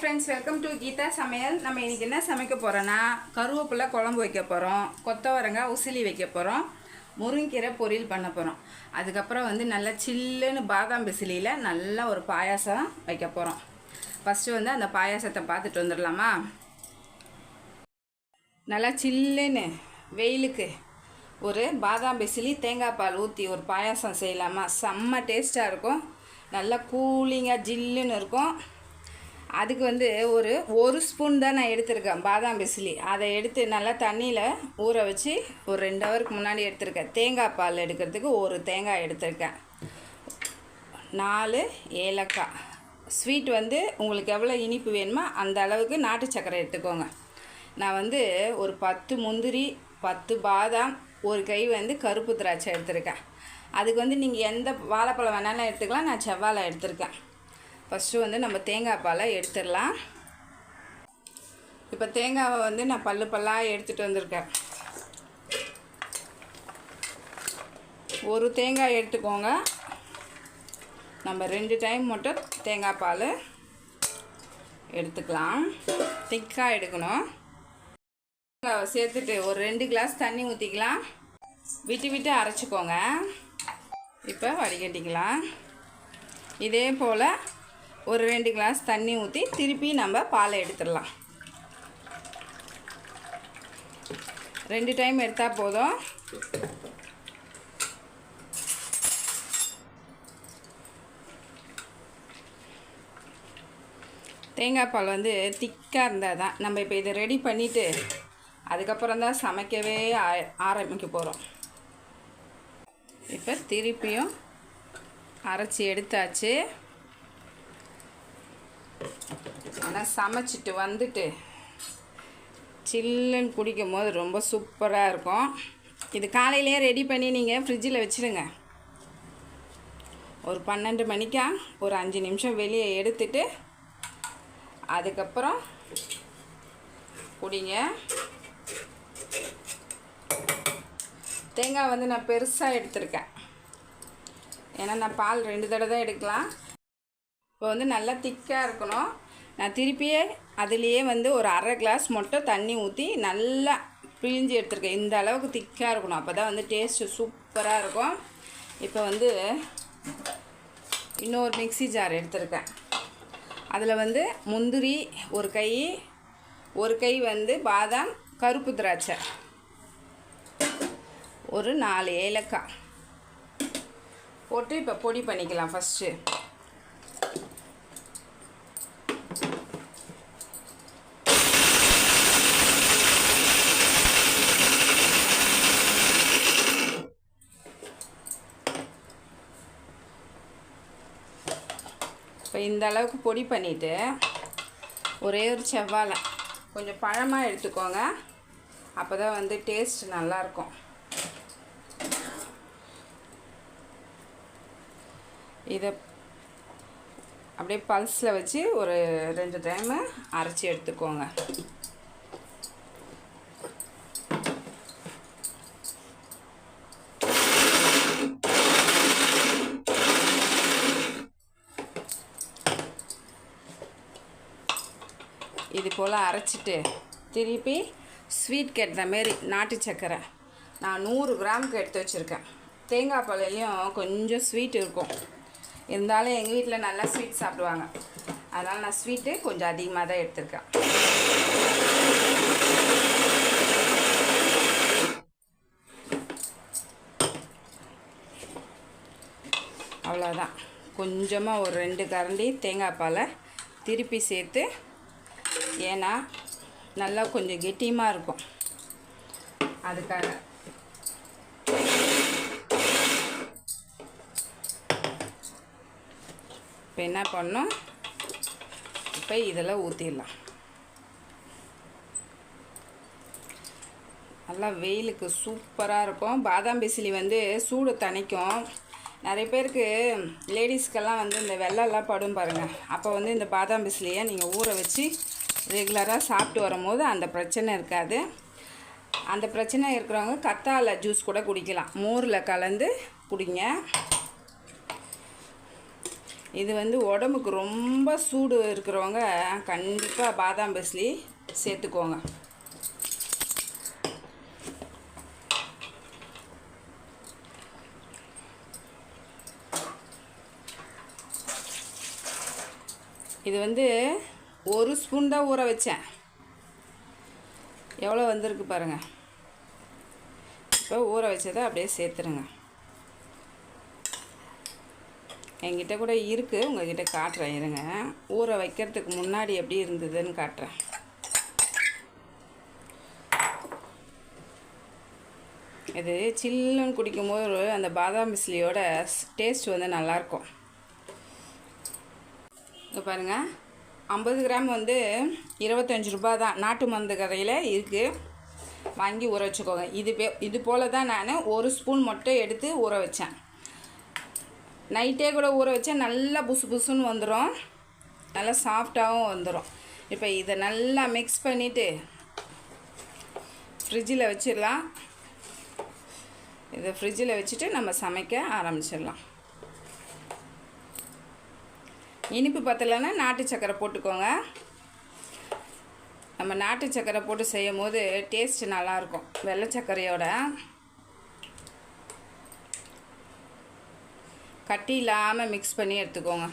Friends welcome to Geetha சமையல். நம்ம இன்றைக்கி என்ன சமைக்க போகிறோன்னா கருவேப்பிலை குழம்பு வைக்க போகிறோம் கொத்தவரங்காய் உசிலி வைக்க போகிறோம் முருங்கீரை பொரியல் பண்ண போகிறோம் அதுக்கப்புறம் வந்து நல்லா சில்லுன்னு பாதாம் பிசிலியில் நல்லா ஒரு பாயாசம் வைக்க போகிறோம் ஃபஸ்ட்டு வந்து அந்த பாயாசத்தை பார்த்துட்டு வந்துடலாமா? நல்லா சில்லுன்னு வெயிலுக்கு ஒரு பாதாம் பிசிலி தேங்காய் பால் ஊற்றி ஒரு பாயாசம் செய்யலாமா? செம்ம டேஸ்ட்டாக இருக்கும். நல்லா கூலிங்காக ஜில்லுன்னு இருக்கும். அதுக்கு வந்து ஒரு ஒரு ஸ்பூன் தான் நான் எடுத்திருக்கேன் பாதாம் பிசிலி. அதை எடுத்து நல்லா தண்ணியில் ஊற வச்சு ஒரு ரெண்டு ஹவருக்கு முன்னாடி எடுத்திருக்கேன். தேங்காய் பால் எடுக்கிறதுக்கு ஒரு தேங்காய் எடுத்திருக்கேன். நாலு ஏலக்காய். ஸ்வீட் வந்து உங்களுக்கு எவ்வளோ இனிப்பு வேணுமோ அந்த அளவுக்கு நாட்டு சர்க்கரை எடுத்துக்கோங்க. நான் வந்து ஒரு பத்து முந்திரி பத்து பாதாம் ஒரு கை வந்து கருப்பு திராட்சை எடுத்திருக்கேன். அதுக்கு வந்து நீங்கள் எந்த வாழைப்பழம் வேணாலும் எடுத்துக்கலாம். நான் செவ்வாழை எடுத்திருக்கேன். ஃபஸ்ட்டு வந்து நம்ம தேங்காய் பாலை எடுத்துடலாம். இப்போ தேங்காவை வந்து நான் பல்லு பல்லாக எடுத்துகிட்டு வந்திருக்கேன். ஒரு தேங்காய் எடுத்துக்கோங்க. நம்ம ரெண்டு டைம் மட்டும் தேங்காய் பால் எடுத்துக்கலாம். திக்காக எடுக்கணும். தேங்காவை சேர்த்துட்டு ஒரு ரெண்டு கிளாஸ் தண்ணி ஊற்றிக்கலாம் விட்டு விட்டு அரைச்சிக்கோங்க. இப்போ வடிகட்டிக்கலாம். இதே போல் ஒரு ரெண்டு கிளாஸ் தண்ணி ஊற்றி திருப்பி நம்ம பாலை எடுத்துடலாம். ரெண்டு டைம் எடுத்தால் போதும். தேங்காய் பால் வந்து திக்காக இருந்தால் தான். நம்ம இப்போ இதை ரெடி பண்ணிவிட்டு அதுக்கப்புறம் தான் சமைக்கவே ஆ- ஆரம்பிக்க போகிறோம் இப்போ திருப்பியும் அரைச்சி எடுத்தாச்சு. ஆனால் சமைச்சிட்டு வந்துட்டு சில்லுன்னு குடிக்கும் போது ரொம்ப சூப்பராக இருக்கும். இது காலையிலேயே ரெடி பண்ணி நீங்கள் ஃப்ரிட்ஜில் வச்சுடுங்க ஒரு பன்னெண்டு மணிக்கா ஒரு அஞ்சு நிமிஷம் வெளியே எடுத்துட்டு அதுக்கப்புறம் குடிங்க. தேங்காய் வந்து நான் பெருசாக எடுத்திருக்கேன். ஏன்னா நான் பால் ரெண்டு தடவை தான் எடுக்கலாம். இப்போ வந்து நல்லா திக்காக இருக்கணும். நான் திருப்பியே அதுலேயே வந்து ஒரு அரை கிளாஸ் மட்டும் தண்ணி ஊற்றி நல்லா பிழிஞ்சு எடுத்துருக்கேன். இந்த அளவுக்கு திக்காக இருக்கணும். அப்போ தான் வந்து டேஸ்ட்டு சூப்பராக இருக்கும். இப்போ வந்து இன்னொரு மிக்ஸி ஜார் எடுத்திருக்கேன். அதில் வந்து முந்திரி ஒரு கை ஒரு கை வந்து பாதாம் கருப்பு திராட்சை ஒரு நாலு ஏலக்காய் போட்டு இப்போ பொடி பண்ணிக்கலாம் ஃபஸ்ட்டு இப்போ இந்த அளவுக்கு பொடி பண்ணிவிட்டு ஒரே ஒரு செவ்வாழை. கொஞ்சம் பழமாக எடுத்துக்கோங்க. அப்போ தான் வந்து டேஸ்ட் நல்லாயிருக்கும். இதை அப்படியே பல்ஸில் வச்சு ஒரு ரெண்டு டைமு அரைச்சி எடுத்துக்கோங்க. இது போல் அரைச்சிட்டு திருப்பி ஸ்வீட்க்கு கேட்ட மாரி நாட்டு சர்க்கரை நான் நூறு கிராமுக்கு எடுத்து வச்சுருக்கேன். தேங்காய் பாலையும் கொஞ்சம் ஸ்வீட் இருக்கும். இருந்தாலும் எங்கள் வீட்டில் நல்லா ஸ்வீட் சாப்பிடுவாங்க. அதனால் நான் ஸ்வீட்டு கொஞ்சம் அதிகமாக தான் எடுத்திருக்கேன். அவ்வளோதான் கொஞ்சமாக ஒரு ரெண்டு கரண்டி தேங்காய் பாலை திருப்பி சேர்த்து ஏன்னா நல்லா கொஞ்சம் கெட்டியமாக இருக்கும். அதுக்காக இப்போ என்ன பண்ணோம் இப்போ இதெல்லாம் ஊற்றிடலாம் நல்லா வெயிலுக்கு சூப்பராக இருக்கும். பாதாம் பிசிலி வந்து சூடு தணிக்கும். நிறைய பேருக்கு லேடிஸ்க்கெல்லாம் வந்து இந்த வெள்ளம்லாம் படும் பாருங்கள் அப்போ வந்து இந்த பாதாம் பிசிலியை நீங்கள் ஊற வச்சு ரெகுலராக சாப்பிட்டு வரும்போது அந்த பிரச்சனை இருக்காது. அந்த பிரச்சனை இருக்கிறவங்க கத்தாழை ஜூஸ் கூட குடிக்கலாம். மோரில் கலந்து குடிங்க. இது வந்து உடம்புக்கு ரொம்ப சூடு இருக்கிறவங்க கண்டிப்பாக பாதாம் பிஸ்லி சேர்த்துக்கோங்க. இது வந்து ஒரு ஸ்பூன் தான் ஊற வச்சேன். எவ்வளோ வந்திருக்கு பாருங்கள் இப்போ ஊற வச்சதை அப்படியே சேர்த்துருங்க. என்கிட்ட கூட இருக்குது உங்கள்கிட்ட காட்டுறேன். இருங்க. ஊற வைக்கிறதுக்கு முன்னாடி எப்படி இருந்ததுன்னு காட்டுறேன். இது சில்லுன்னு குடிக்கும்போது அந்த பாதாம் பிஸ்லியோட டேஸ்ட் வந்து நல்லாயிருக்கும் இங்கே பாருங்கள் ஐம்பது கிராம் வந்து இருபத்தஞ்சி ரூபா தான் நாட்டு மருந்து கடையில் இருக்குது வாங்கி ஊற வச்சுக்கோங்க. இது பே இது போல் தான் நான் ஒரு ஸ்பூன் மட்டும் எடுத்து ஊற வச்சேன். நைட்டே கூட ஊற வச்சேன் நல்லா புசு புசுன்னு வந்துடும் நல்லா சாஃப்டாகவும் வந்துடும் இப்போ இதை நல்லா மிக்ஸ் பண்ணிவிட்டு ஃப்ரிட்ஜில் வச்சிடலாம். இதை ஃப்ரிட்ஜில் வச்சுட்டு நம்ம சமைக்க ஆரம்பிச்சிடலாம். இனிப்பு பத்தலைன்னா நாட்டு சக்கரை போட்டுக்கோங்க. நம்ம நாட்டு சக்கரை போட்டு செய்யும் போது டேஸ்ட் நல்லாயிருக்கும். வெள்ளை சர்க்கரையோட கட்டி இல்லாமல் மிக்ஸ் பண்ணி எடுத்துக்கோங்க.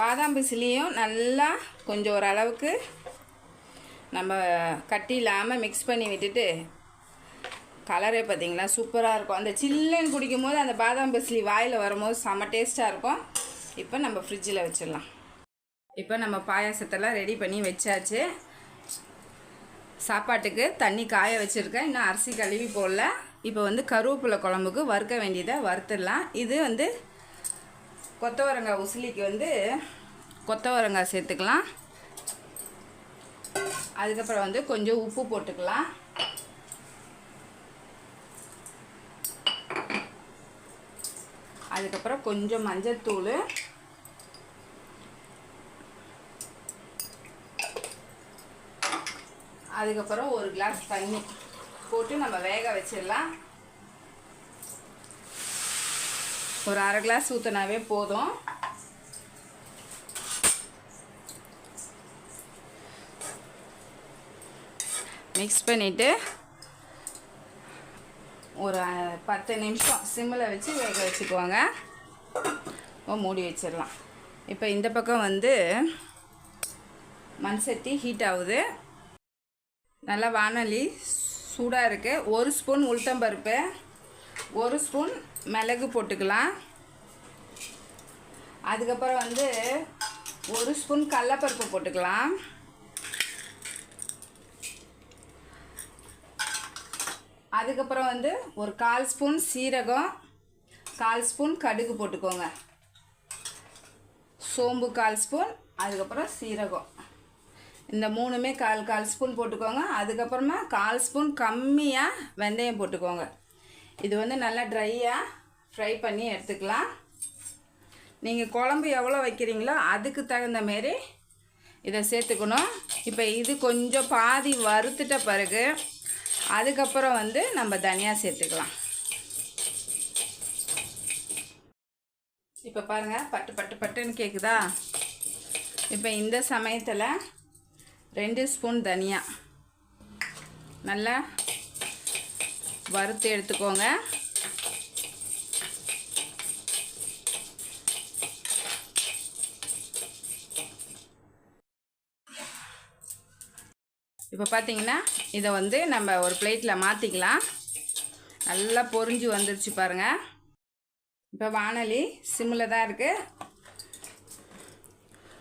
பாதாம் பிசிலையும் நல்லா கொஞ்சம் ஓரளவுக்கு நம்ம கட்டி இல்லாமல் மிக்ஸ் பண்ணி விட்டுட்டு கலரே பார்த்தீங்களா? சூப்பராக இருக்கும். அந்த சில்லுன்னு குடிக்கும்போது அந்த பாதாம் பஸ்லி வாயில் வரும்போது செம்ம டேஸ்ட்டாக இருக்கும். இப்போ நம்ம ஃப்ரிட்ஜில் வச்சிடலாம். இப்போ நம்ம பாயாசத்தெல்லாம் ரெடி பண்ணி வச்சாச்சு. சாப்பாட்டுக்கு தண்ணி காய வச்சுருக்கேன். இன்னும் அரிசி கழுவி போடல. இப்போ வந்து கருவேப்பிலை குழம்புக்கு வறுக்க வேண்டியதை வறுத்துடலாம். இது வந்து கொத்தவரங்காய் உசிலிக்கு வந்து கொத்தவரங்காய் சேர்த்துக்கலாம். அதுக்கப்புறம் வந்து கொஞ்சம் உப்பு போட்டுக்கலாம். அதுக்கப்புறம் கொஞ்சம் மஞ்சத்தூள் அதுக்கப்புறம் ஒரு கிளாஸ் தண்ணி போட்டு நம்ம வேக வச்சிடலாம். ஒரு அரை கிளாஸ் ஊற்றினாவே போதும். மிக்ஸ் பண்ணிவிட்டு ஒரு பத்து நிமிஷம் சிம்மில் வச்சு வேக வச்சுக்குவாங்க. மூடி வச்சிடலாம். இப்போ இந்த பக்கம் வந்து மண் சட்டி ஹீட் ஆகுது. நல்லா வானொலி சூடாக இருக்குது ஒரு ஸ்பூன் உளுத்தம்பருப்பு ஒரு ஸ்பூன் மிளகு போட்டுக்கலாம். அதுக்கப்புறம் வந்து ஒரு ஸ்பூன் கடலப்பருப்பு போட்டுக்கலாம். அதுக்கப்புறம் வந்து ஒரு கால் ஸ்பூன் சீரகம் கால் ஸ்பூன் கடுகு போட்டுக்கோங்க. சோம்பு கால் ஸ்பூன் அதுக்கப்புறம் சீரகம். இந்த மூணுமே கால் கால் ஸ்பூன் போட்டுக்கோங்க. அதுக்கப்புறமா கால் ஸ்பூன் கம்மியாக வெந்தயம் போட்டுக்கோங்க. இது வந்து நல்லா ட்ரையாக ஃப்ரை பண்ணி எடுத்துக்கலாம். நீங்கள் குழம்பு எவ்வளோ வைக்கிறீங்களோ அதுக்கு தகுந்த மாரி இதை சேர்த்துக்கணும். இப்போ இது கொஞ்சம் பாதி வறுத்துட்ட பிறகு அதுக்கப்புறம் வந்து நம்ம தனியாக சேர்த்துக்கலாம். இப்போ பாருங்கள் பட்டு பட்டு பட்டுன்னு கேட்குதா இப்போ இந்த சமயத்தில் ரெண்டு ஸ்பூன் தனியா நல்லா வறுத்து எடுத்துக்கோங்க. இப்போ பார்த்தீங்கன்னா இதை வந்து நம்ம ஒரு பிளேட்டில் மாற்றிக்கலாம் நல்லா பொறிஞ்சு வந்துருச்சு பாருங்கள் இப்போ வானொலி சிம்மில் தான் இருக்குது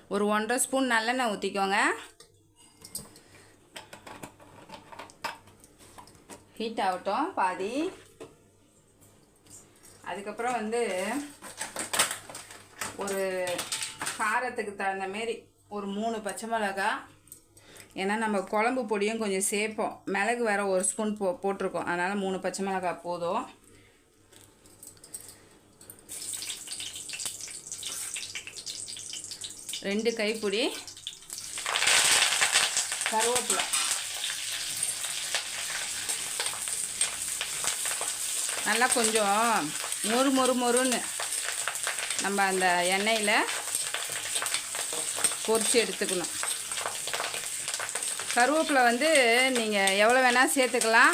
ஒரு ஒன்றரை ஸ்பூன் நல்லெண்ணெய் ஊற்றிக்கோங்க ஹீட் ஆகட்டும் பாதி. அதுக்கப்புறம் வந்து ஒரு காரத்துக்கு தகுந்த மாரி ஒரு மூணு பச்சை மிளகாய் ஏன்னா நம்ம குழம்பு பொடியும் கொஞ்சம் சேர்ப்போம். மிளகு வேறு ஒரு ஸ்பூன் போ போட்டிருக்கோம். அதனால் மூணு பச்சை மிளகாய் போதும். ரெண்டு கைப்பிடி கருவேப்பிலை. நல்லா கொஞ்சம் மொறு மொறு மொறுன்னு நம்ம அந்த எண்ணெயில் பொறிச்சு எடுத்துக்கணும். கருவேப்பிலை வந்து நீங்கள் எவ்வளோ வேணால் சேர்த்துக்கலாம்.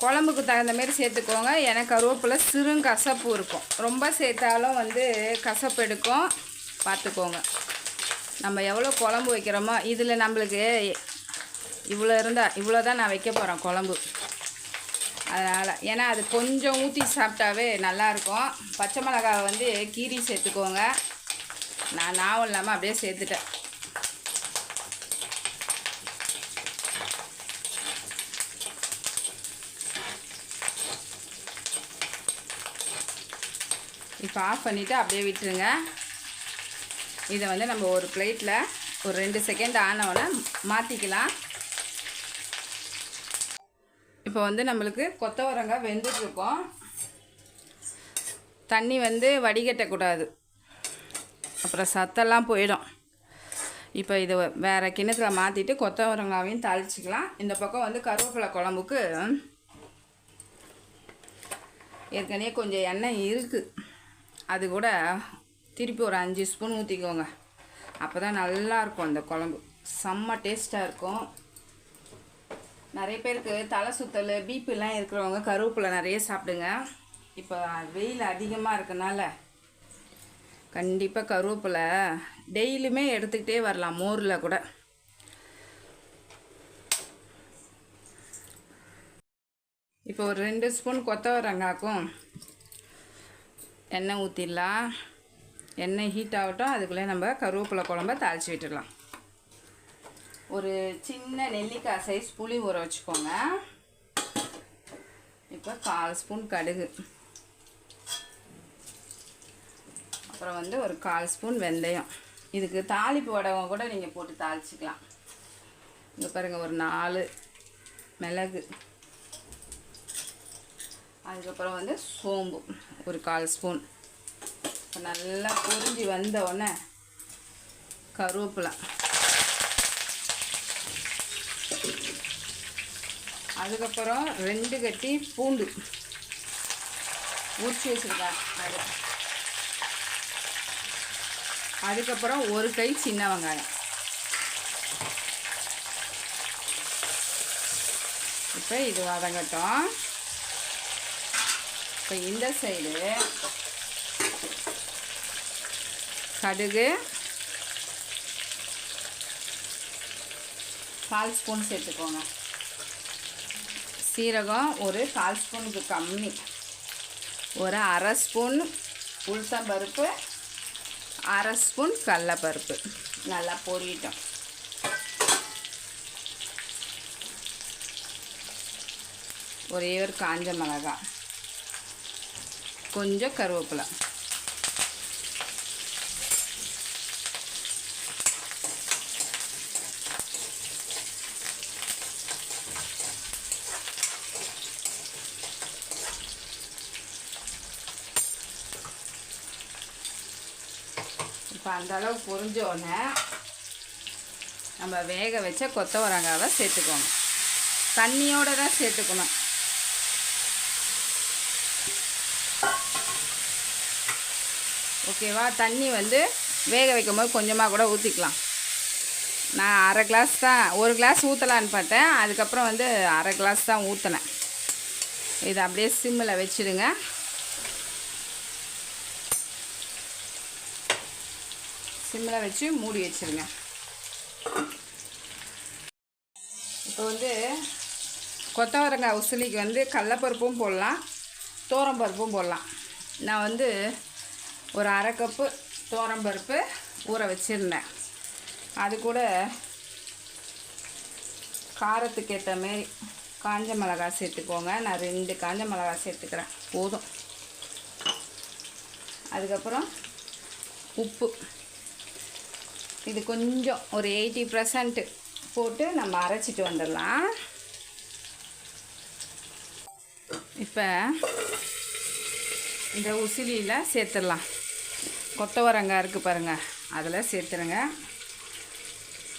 குழம்புக்கு தகுந்த மாரி சேர்த்துக்கோங்க. ஏன்னா கருவேப்பிலை சிறும் கசப்பு இருக்கும். ரொம்ப சேர்த்தாலும் வந்து கசப்பு எடுக்கும். பார்த்துக்கோங்க. நம்ம எவ்வளோ குழம்பு வைக்கிறோமோ இதில் நம்மளுக்கு இவ்வளோ இருந்தால் இவ்வளோ தான் நான் வைக்க போகிறேன் குழம்பு. அதனால் ஏன்னா அது கொஞ்சம் ஊற்றி சாப்பிட்டாவே நல்லாயிருக்கும் பச்சை மிளகாவை வந்து கீரி சேர்த்துக்கோங்க. நான் நாவும் இல்லாமல் அப்படியே சேர்த்துட்டேன். இப்போ ஆஃப் பண்ணிவிட்டு அப்படியே விட்டுருங்க. இதை வந்து நம்ம ஒரு பிளேட்டில் ஒரு ரெண்டு செகண்ட் ஆனவுடனே மாற்றிக்கலாம் இப்போ வந்து நம்மளுக்கு கொத்தவரங்காய் வெந்துட்டுருக்கோம். தண்ணி வந்து வடிகட்டக்கூடாது. அப்புறம் சத்தெல்லாம் போயிடும். இப்போ இது வேறு கிணத்தில் மாற்றிட்டு கொத்தவரங்காவையும் தாளிச்சிக்கலாம். இந்த பக்கம் வந்து கருவேப்பிலை குழம்புக்கு ஏற்கனவே கொஞ்சம் எண்ணெய் இருக்குது அது கூட திருப்பி ஒரு அஞ்சு ஸ்பூன் ஊற்றிக்கோங்க அப்போ தான் நல்லாயிருக்கும் அந்த குழம்பு. செம்ம டேஸ்ட்டாக இருக்கும். நிறைய பேருக்கு தலை சுத்தல் பிபிலாம் இருக்கிறவங்க கருவேப்பிலை நிறைய சாப்பிடுங்க. இப்போ வெயில் அதிகமாக இருக்கனால கண்டிப்பாக கருவேப்பிலை டெய்லியுமே எடுத்துக்கிட்டே வரலாம் மோரில் கூட. இப்போ ஒரு ரெண்டு ஸ்பூன் கொத்தவரங்காக்கும். எண்ணெய் ஊற்றிடலாம் எண்ணெய் ஹீட் ஆகட்டும் அதுக்குள்ளே நம்ம கருவேப்பிலை குழம்ப தாளித்து விட்டுடலாம். ஒரு சின்ன நெல்லிக்காய் சைஸ் புளி ஊற வச்சுக்கோங்க. இப்போ கால் ஸ்பூன் கடுகு. அப்புறம் வந்து ஒரு கால் ஸ்பூன் வெந்தயம். இதுக்கு தாளிப்பு வடகம் கூட நீங்கள் போட்டு தாளிச்சிக்கலாம். இங்கே பாருங்கள் ஒரு நாலு மிளகு. அதுக்கப்புறம் வந்து சோம்பு. ஒரு கால் ஸ்பூன். இப்போ நல்லா பொரிஞ்சு வந்த உடனே கருவேப்பிலை. அதுக்கப்புறம் ரெண்டு கட்டி பூண்டு. உரிச்சு வச்சுருக்கேன் அது. அதுக்கப்புறம் ஒரு கை சின்ன வெங்காயம். இப்போ இது வதங்கட்டும். இப்போ இந்த சைடு கடுகு கால் ஸ்பூன் சேர்த்துக்கோங்க. சீரகம் ஒரு கால் ஸ்பூனுக்கு கம்மி. ஒரு அரை ஸ்பூன் உளுத்தம்பருப்பு அரை ஸ்பூன் கடலப்பருப்பு. நல்லா பொரியட்டும். ஒரே ஒரு காஞ்ச மிளகாய். கொஞ்சம் கருவேப்பிலை. இப்போ அந்த அளவு பொரிஞ்ச நம்ம வேக வச்ச கொத்தவரங்காவை சேர்த்துக்கோங்க. தண்ணியோடு தான் சேர்த்துக்கணும். ஓகேவா? தண்ணி வந்து வேக வைக்கும் போது கொஞ்சமாக கூட ஊற்றிக்கலாம் நான் அரை கிளாஸ் தான் ஒரு கிளாஸ் ஊற்றலான்னு பார்த்தேன் அதுக்கப்புறம் வந்து அரை கிளாஸ் தான் ஊற்றினேன் இதை அப்படியே சிம்மில் வச்சுடுங்க. சிம்மில் வச்சு மூடி வச்சுருங்க. இப்போ வந்து கொத்தவரங்காய் உசிலிக்கு வந்து கடலப்பருப்பும் போடலாம். பருப்பும் போடலாம். நான் வந்து ஒரு அரை கப்பு பருப்பு ஊற வச்சுருந்தேன். அது கூட காரத்துக்கு ஏற்ற மாரி காஞ்ச மிளகாய் சேர்த்துக்கோங்க. நான் ரெண்டு காஞ்ச மிளகாய் சேர்த்துக்கிறேன். போதும். அதுக்கப்புறம் உப்பு. இது கொஞ்சம் ஒரு எயிட்டி பர்சன்ட் போட்டு நம்ம அரைச்சிட்டு வந்துடலாம். இப்போ இந்த உசிலியில் சேர்த்துடலாம். கொத்தவரங்காய் இருக்குது பாருங்கள் அதில் சேர்த்துருங்க.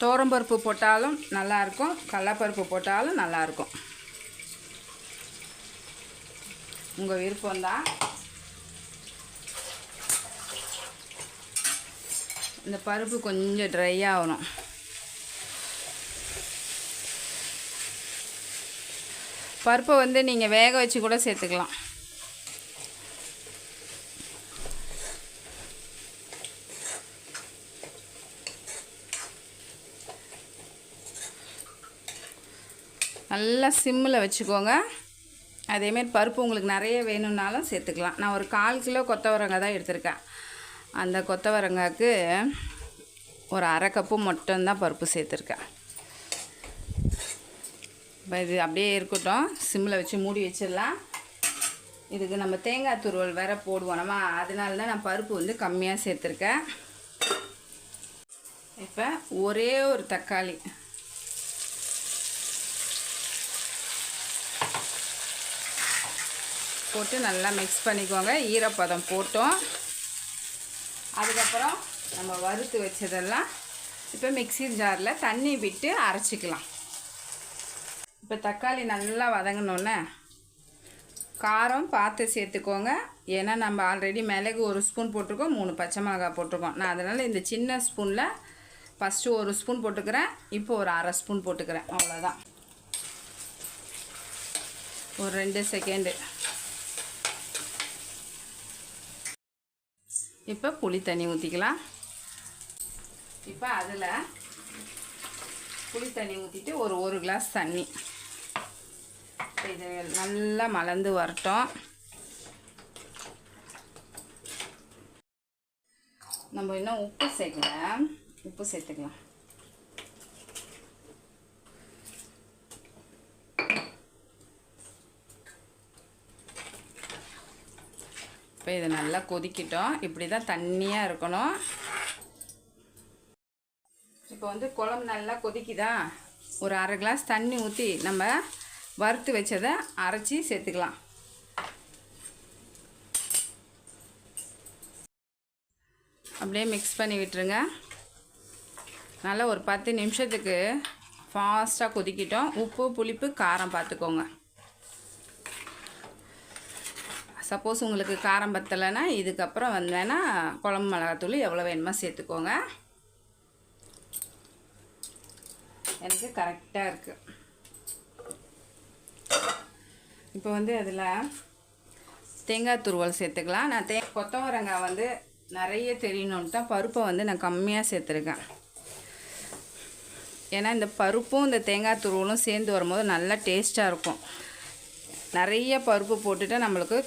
தோரம்பருப்பு போட்டாலும் நல்லாயிருக்கும். கடலப்பருப்பு போட்டாலும் நல்லாயிருக்கும். உங்கள் விருப்பம்தான் இந்த பருப்பு கொஞ்சம் ட்ரை ஆகணும். பருப்பை வந்து நீங்கள் வேக வச்சு கூட சேர்த்துக்கலாம். நல்லா சிம்மில் வச்சுக்கோங்க. அதேமாரி பருப்பு உங்களுக்கு நிறைய வேணும்னாலும் சேர்த்துக்கலாம். நான் ஒரு கால் கிலோ கொத்தவரங்காய் தான் எடுத்திருக்கேன். அந்த கொத்தவரங்காய்க்கு ஒரு அரை கப்பு மட்டும்தான் பருப்பு சேர்த்துருக்கேன். இப்போ இது அப்படியே இருக்கட்டும். சிம்மில் வச்சு மூடி வச்சிடலாம். இதுக்கு நம்ம தேங்காய் துருவல் வேற போடுவோம். நம்ம அதனால தான் நான் பருப்பு வந்து கம்மியாக சேர்த்துருக்கேன். இப்போ ஒரே ஒரு தக்காளி. போட்டு நல்லா மிக்ஸ் பண்ணிக்கோங்க. ஈரப்பதம் போட்டோம். அதுக்கப்புறம் நம்ம வறுத்து வச்சதெல்லாம் இப்போ மிக்ஸி ஜாரில் தண்ணி விட்டு அரைச்சிக்கலாம். இப்போ தக்காளி நல்லா வதங்கினோன்னே காரம் பார்த்து சேர்த்துக்கோங்க. ஏன்னா நம்ம ஆல்ரெடி மிளகு ஒரு ஸ்பூன் போட்டிருக்கோம் மூணு பச்சை மிளகாய் போட்டிருக்கோம். நான் அதனால் இந்த சின்ன ஸ்பூனில் ஃபஸ்ட்டு ஒரு ஸ்பூன் போட்டுக்கிறேன். இப்போ ஒரு அரை ஸ்பூன் போட்டுக்கிறேன். அவ்வளோதான் ஒரு ரெண்டு செகண்டு இப்போ புளி தண்ணி ஊற்றிக்கலாம் இப்போ அதில் புளி தண்ணி ஊற்றிட்டு ஒரு ஒரு கிளாஸ் தண்ணி. இது நல்லா மலர்ந்து வரட்டும். நம்ம இன்னும் உப்பு சேர்க்கல. உப்பு சேர்த்துக்கலாம். இப்போ இதை நல்லா கொதிக்கிட்டோம். இப்படி தான் தண்ணியாக இருக்கணும். இப்போ வந்து குழம்பு நல்லா கொதிக்குதா? ஒரு அரை கிளாஸ் தண்ணி ஊற்றி நம்ம வறுத்து வச்சதை அரைச்சி சேர்த்துக்கலாம். அப்படியே மிக்ஸ் பண்ணி விட்டுருங்க. நல்லா ஒரு பத்து நிமிஷத்துக்கு ஃபாஸ்ட்டாக கொதிக்கிட்டோம். உப்பு புளிப்பு காரம் பார்த்துக்கோங்க. சப்போஸ் உங்களுக்கு காரம் பத்தலைன்னா இதுக்கப்புறம் வந்தேன்னா குழம்பு மிளகாத்தூள் எவ்வளோ வேணுமோ சேர்த்துக்கோங்க. எனக்கு கரெக்டாக இருக்குது இப்போ வந்து அதில் தேங்காய் துருவல் சேர்த்துக்கலாம். நான் தே கொத்தவரங்காய் வந்து நிறைய தெரியணுன்ட்டு தான் பருப்பை வந்து நான் கம்மியாக சேர்த்துருக்கேன். ஏன்னா இந்த பருப்பும் இந்த தேங்காய் துருவலும் சேர்ந்து வரும்போது நல்லா டேஸ்ட்டாக இருக்கும். நிறைய பருப்பு போட்டுட்டு நம்மளுக்கு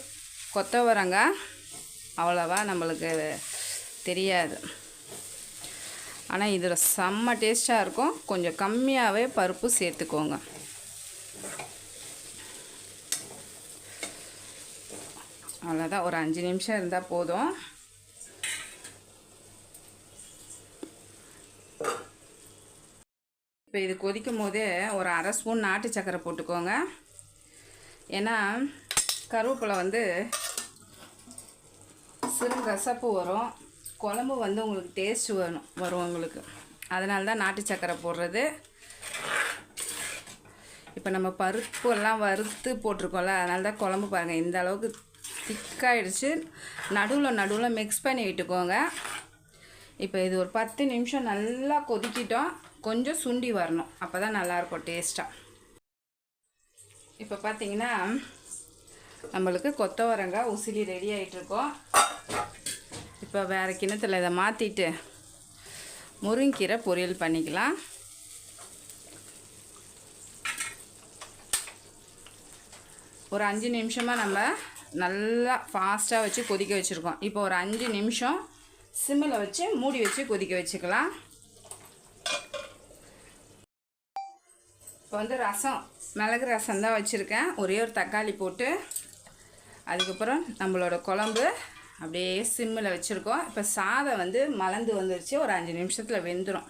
கொத்தவரங்காய் அவ்வளோவா நம்மளுக்கு தெரியாது. ஆனால் இதில் செம்ம டேஸ்ட்டாக இருக்கும். கொஞ்சம் கம்மியாகவே பருப்பு சேர்த்துக்கோங்க. அவ்வளோதான் ஒரு அஞ்சு நிமிஷம் இருந்தால் போதும். இப்போ இது கொதிக்கும் போதே ஒரு அரை ஸ்பூன் நாட்டு சக்கரை போட்டுக்கோங்க. ஏன்னா கருவேப்பிலை வந்து சிறு கசப்பு வரும். குழம்பு வந்து உங்களுக்கு டேஸ்ட் வரும் வரும் உங்களுக்கு. அதனால தான் நாட்டு சக்கரை போடுறது. இப்போ நம்ம பருப்பு எல்லாம் வறுத்து போட்டிருக்கோம்ல அதனால தான் குழம்பு பாருங்கள் இந்த அளவுக்கு திக்காயிடுச்சு நடுவில் நடுவில் மிக்ஸ் பண்ணி விட்டுக்கோங்க. இப்போ இது ஒரு பத்து நிமிஷம் நல்லா கொதிக்கிட்டோம். கொஞ்சம் சுண்டி வரணும் அப்போ தான் நல்லாயிருக்கும் டேஸ்ட்டாக இப்போ பார்த்தீங்கன்னா நம்மளுக்கு கொத்தவரங்காய் உசிலி ரெடி ஆகிட்டுருக்கோம் இப்போ வேறு கிணத்துல இதை மாற்றிட்டு முருங்கீரை பொரியல் பண்ணிக்கலாம். ஒரு அஞ்சு நிமிஷமாக நம்ம நல்லா ஃபாஸ்ட்டாக வச்சு கொதிக்க வச்சுருக்கோம். இப்போ ஒரு அஞ்சு நிமிஷம் சிம்மில் வச்சு மூடி வச்சு கொதிக்க வச்சுக்கலாம். இப்போ வந்து ரசம் மிளகு ரசம் தான் வச்சுருக்கேன். ஒரே ஒரு தக்காளி போட்டு அதுக்கப்புறம் நம்மளோட குழம்பு அப்படியே சிம்மில் வச்சுருக்கோம். இப்போ சாதம் வந்து மலர்ந்து வந்துருச்சு. ஒரு அஞ்சு நிமிஷத்தில் வெந்துடும்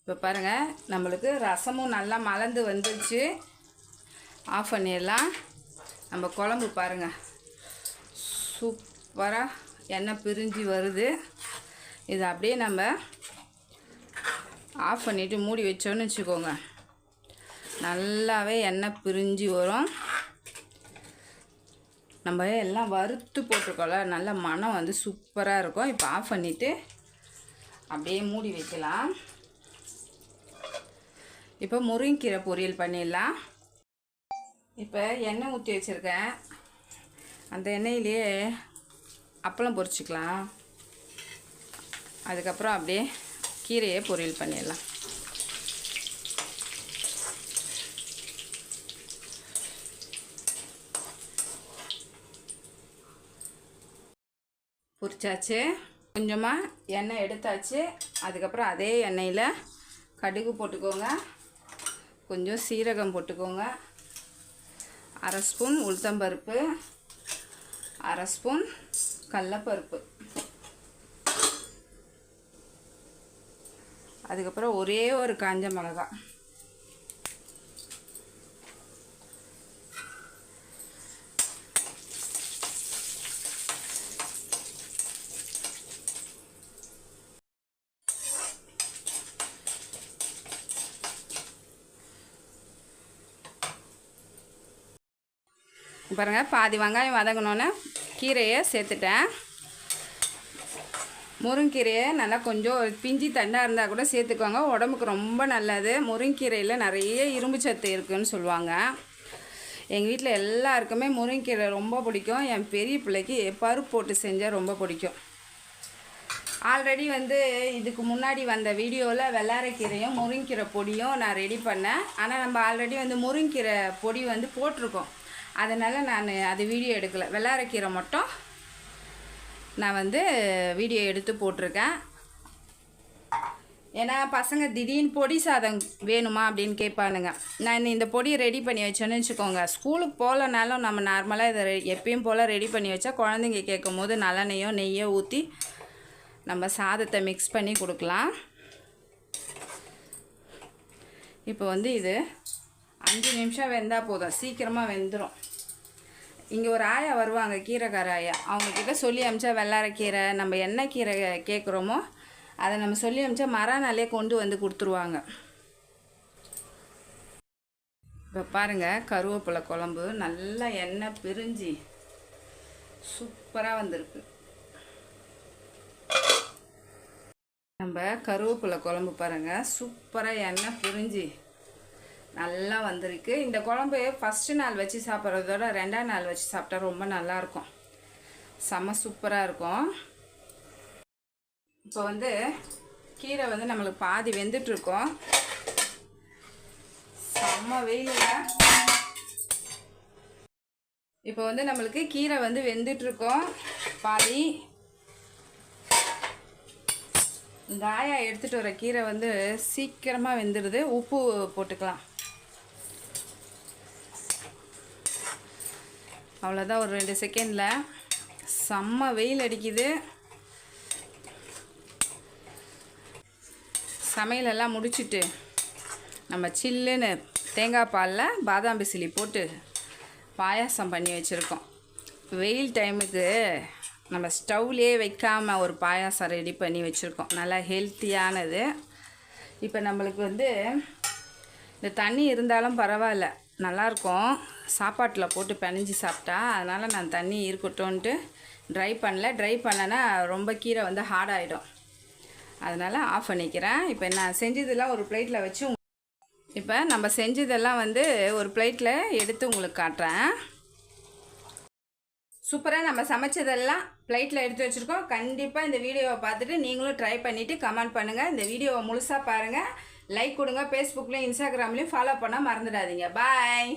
இப்போ பாருங்கள் நம்மளுக்கு ரசமும் நல்லா மலர்ந்து வந்துருச்சு. ஆஃப் பண்ணிடலாம். நம்ம குழம்பு பாருங்கள் சூப்பராக எண்ணெய் பிரிஞ்சு வருது. இது அப்படியே நம்ம ஆஃப் பண்ணிவிட்டு மூடி வச்சோன்னு வச்சுக்கோங்க. நல்லாவே எண்ணெய் பிரிஞ்சு வரும். நம்ம எல்லாம் வறுத்து போட்டிருக்கோம்ல நல்ல மனம் வந்து சூப்பராக இருக்கும். இப்போ ஆஃப் பண்ணிவிட்டு அப்படியே மூடி வைக்கலாம். இப்போ முருங்கீரை பொரியல் பண்ணிடலாம். இப்போ எண்ணெய் ஊற்றி வச்சுருக்கேன். அந்த எண்ணெயிலேயே அப்பளம் பொரிச்சிக்கலாம். அதுக்கப்புறம் அப்படியே கீரையை பொரியல் பண்ணிடலாம். பொரிச்சாச்சு. கொஞ்சமாக எண்ணெய் எடுத்தாச்சு. அதுக்கப்புறம் அதே எண்ணெயில் கடுகு போட்டுக்கோங்க. கொஞ்சம் சீரகம் போட்டுக்கோங்க. அரை ஸ்பூன் உளுத்தம்பருப்பு. அரை ஸ்பூன் கடலப்பருப்பு. அதுக்கப்புறம் ஒரே ஒரு காஞ்ச மிளகாய். பாருங்கள் பாதி வெங்காயம் வதங்கினோன்னே கீரையை சேர்த்துட்டேன். முருங்கீரையை நல்லா கொஞ்சம் பிஞ்சி தண்டாக இருந்தால் கூட சேர்த்துக்கோங்க. உடம்புக்கு ரொம்ப நல்லது. முருங்கீரையில் நிறைய இரும்பு சத்து இருக்குதுன்னு சொல்லுவாங்க. எங்கள் வீட்டில் எல்லாருக்குமே முருங்கீரை ரொம்ப பிடிக்கும். என் பெரிய பிள்ளைக்கு பருப்பு போட்டு செஞ்சால் ரொம்ப பிடிக்கும். ஆல்ரெடி வந்து இதுக்கு முன்னாடி வந்த வீடியோவில் வெள்ளாரைக்கீரையும் முருங்கீரை பொடியும் நான் ரெடி பண்ணேன். ஆனால் நம்ம ஆல்ரெடி வந்து முருங்கீரை பொடி வந்து போட்டிருக்கோம். அதனால் நான் அது வீடியோ எடுக்கலை. வெள்ளாரக்கீரை மட்டும் நான் வந்து வீடியோ எடுத்து போட்டிருக்கேன். ஏன்னா பசங்க திடீர்னு பொடி சாதம் வேணுமா அப்படின்னு கேட்பானுங்க. நான் இந்த பொடியை ரெடி பண்ணி வச்சேன்னு வச்சுக்கோங்க. ஸ்கூலுக்கு போகலனாலும் நம்ம நார்மலாக இதை எப்பயும் போல் ரெடி பண்ணி வச்சா குழந்தைங்க கேட்கும் போது நல்லெண்ணையோ நெய்யோ ஊற்றி நம்ம சாதத்தை மிக்ஸ் பண்ணி கொடுக்கலாம். இப்போ வந்து இது அஞ்சு நிமிஷம் வெந்தால் போதும். சீக்கிரமாக வெந்துடும் இங்கே ஒரு ஆயா வருவாங்க கீரைக்கார ஆயா. அவங்கக்கிட்ட சொல்லி அமிச்சா வெள்ளாரக்கீரை நம்ம என்ன கீரை கேட்குறோமோ அதை நம்ம சொல்லி அமிச்சா மரநாளே கொண்டு வந்து கொடுத்துருவாங்க. இப்போ பாருங்கள் கருவேப்பிலை குழம்பு நல்லா எண்ணெய் பிரிஞ்சு சூப்பராக வந்திருக்கு. நம்ம கருவேப்பிலை குழம்பு பாருங்கள் சூப்பராக எண்ணெய் பிரிஞ்சு நல்லா வந்திருக்கு. இந்த குழம்பு ஃபஸ்ட்டு நாள் வச்சு சாப்பிட்றதோட ரெண்டாம் நாள் வச்சு சாப்பிட்டா ரொம்ப நல்லாயிருக்கும். செம்ம சூப்பராக இருக்கும். இப்போ வந்து கீரை வந்து நம்மளுக்கு பாதி வெந்துட்டுருக்கோம். செம்ம வெயிலில். இப்போ வந்து நம்மளுக்கு கீரை வந்து வெந்துட்டுருக்கோம். பாதி. இந்த ஆயா எடுத்துகிட்டு வர கீரை வந்து சீக்கிரமாக வெந்துடுது உப்பு போட்டுக்கலாம். அவ்வளோதான் ஒரு ரெண்டு செகண்டில். செம்ம வெயில் அடிக்குது. சமையலெல்லாம் முடிச்சிட்டு நம்ம சில்லுன்னு தேங்காய் பாலில் பாதாம் பிசிலி போட்டு பாயாசம் பண்ணி வச்சுருக்கோம். வெயில் டைமுக்கு நம்ம ஸ்டவ்லேயே வைக்காமல் ஒரு பாயாசம் ரெடி பண்ணி வச்சுருக்கோம். நல்லா ஹெல்த்தியானது. இப்போ நம்மளுக்கு வந்து இந்த தண்ணி இருந்தாலும் பரவாயில்ல. நல்லாயிருக்கும். சாப்பாட்டில் போட்டு பிணைஞ்சி சாப்பிட்டா அதனால் நான் தண்ணி இருக்கட்டும்ன்ட்டு ட்ரை பண்ணல. ட்ரை பண்ணனா ரொம்ப கீரை வந்து ஹார்ட் ஆகிடும் அதனால் ஆஃப் பண்ணிக்கிறேன். இப்போ நான் செஞ்சதெல்லாம் ஒரு பிளேட்டில் வச்சு இப்போ நம்ம செஞ்சதெல்லாம் வந்து ஒரு பிளேட்டில் எடுத்து உங்களுக்கு காட்டுறேன். சூப்பராக நம்ம சமைச்சதெல்லாம் பிளேட்டில் எடுத்து வச்சுருக்கோம். கண்டிப்பாக இந்த வீடியோவை பார்த்துட்டு நீங்களும் ட்ரை பண்ணிவிட்டு கமெண்ட் பண்ணுங்கள் இந்த வீடியோவை முழுசாக பாருங்கள் லைக் கொடுங்க ஃபேஸ்புக்லேயும் இன்ஸ்டாகிராம்லேயும் ஃபாலோ பண்ண மறந்துடாதீங்க. பாய்